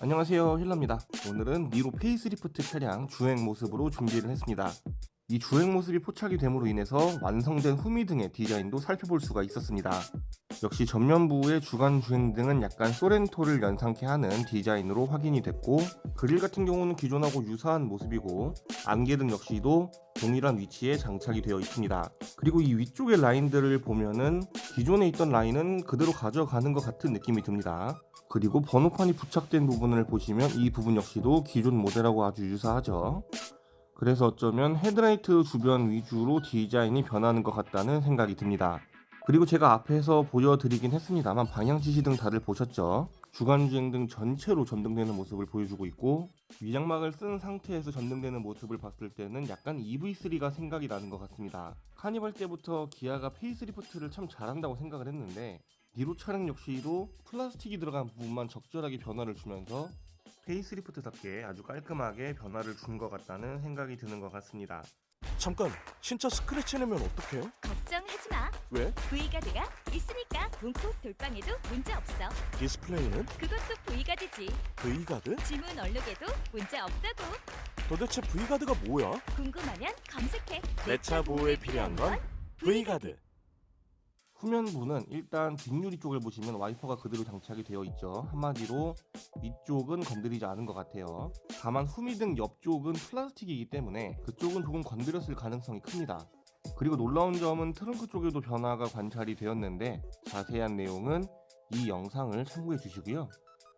안녕하세요 힐러입니다. 오늘은 니로 페이스리프트 차량 주행 모습으로 준비를 했습니다 이 주행 모습이 포착이 됨으로 인해서 완성된 후미 등의 디자인도 살펴볼 수가 있었습니다. 역시 전면부의 주간 주행 등은 약간 소렌토를 연상케 하는 디자인으로 확인이 됐고 그릴 같은 경우는 기존하고 유사한 모습이고 안개 등 역시도 동일한 위치에 장착이 되어 있습니다. 그리고 이 위쪽의 라인들을 보면은 기존에 있던 라인은 그대로 가져가는 것 같은 느낌이 듭니다. 그리고 번호판이 부착된 부분을 보시면 이 부분 역시도 기존 모델하고 아주 유사하죠. 그래서 어쩌면 헤드라이트 주변 위주로 디자인이 변하는 것 같다는 생각이 듭니다. 그리고 제가 앞에서 보여드리긴 했습니다만 방향 지시 등 다들 보셨죠? 주간 주행 등 전체로 전등되는 모습을 보여주고 있고 위장막을 쓴 상태에서 전등되는 모습을 봤을 때는 약간 EV3가 생각이 나는 것 같습니다. 카니발 때부터 기아가 페이스리프트를 참 잘한다고 생각을 했는데 니로 차량 역시도 플라스틱이 들어간 부분만 적절하게 변화를 주면서 페이스리프트답게 아주 깔끔하게 변화를 준 것 같다는 생각이 드는 것 같습니다. 잠깐 진짜 스크래치 내면 어떡해요? 걱정하지 마. 왜? V가드가 있으니까 문콕 돌방에도 문제 없어. 디스플레이는 그것도 V가드지. V가드? 지문 얼룩에도 문제 없다고. 도대체 V가드가 뭐야? 궁금하면 검색해. 내 차 보호에 필요한 건 V가드 후면부는 일단 뒷유리 쪽을 보시면 와이퍼가 그대로 장착이 되어 있죠. 한마디로 위쪽은 건드리지 않은 것 같아요. 다만 후미등 옆쪽은 플라스틱이기 때문에 그쪽은 조금 건드렸을 가능성이 큽니다. 그리고 놀라운 점은 트렁크 쪽에도 변화가 관찰이 되었는데 자세한 내용은 이 영상을 참고해 주시고요.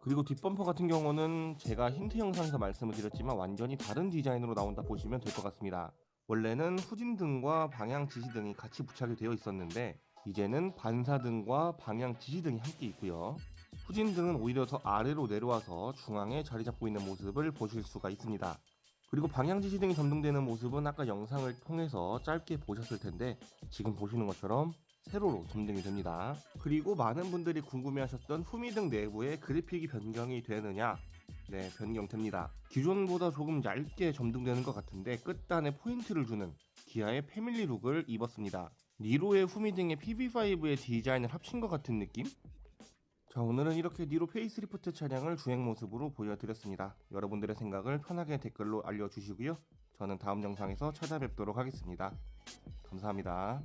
그리고 뒷범퍼 같은 경우는 제가 힌트 영상에서 말씀을 드렸지만 완전히 다른 디자인으로 나온다 보시면 될 것 같습니다. 원래는 후진등과 방향 지시등이 같이 부착이 되어 있었는데 이제는 반사등과 방향 지시등이 함께 있고요. 후진등은 오히려 더 아래로 내려와서 중앙에 자리 잡고 있는 모습을 보실 수가 있습니다. 그리고 방향 지시등이 점등되는 모습은 아까 영상을 통해서 짧게 보셨을 텐데 지금 보시는 것처럼 세로로 점등이 됩니다. 그리고 많은 분들이 궁금해하셨던 후미등 내부에 그래픽이 변경이 되느냐? 네, 변경됩니다. 기존보다 조금 얇게 점등되는 것 같은데 끝단에 포인트를 주는 기아의 패밀리 룩을 입었습니다. 니로의 후미 등의 PB5의 디자인을 합친 것 같은 느낌? 자 오늘은 이렇게 니로 페이스리프트 차량을 주행 모습으로 보여드렸습니다. 여러분들의 생각을 편하게 댓글로 알려주시고요. 저는 다음 영상에서 찾아뵙도록 하겠습니다. 감사합니다.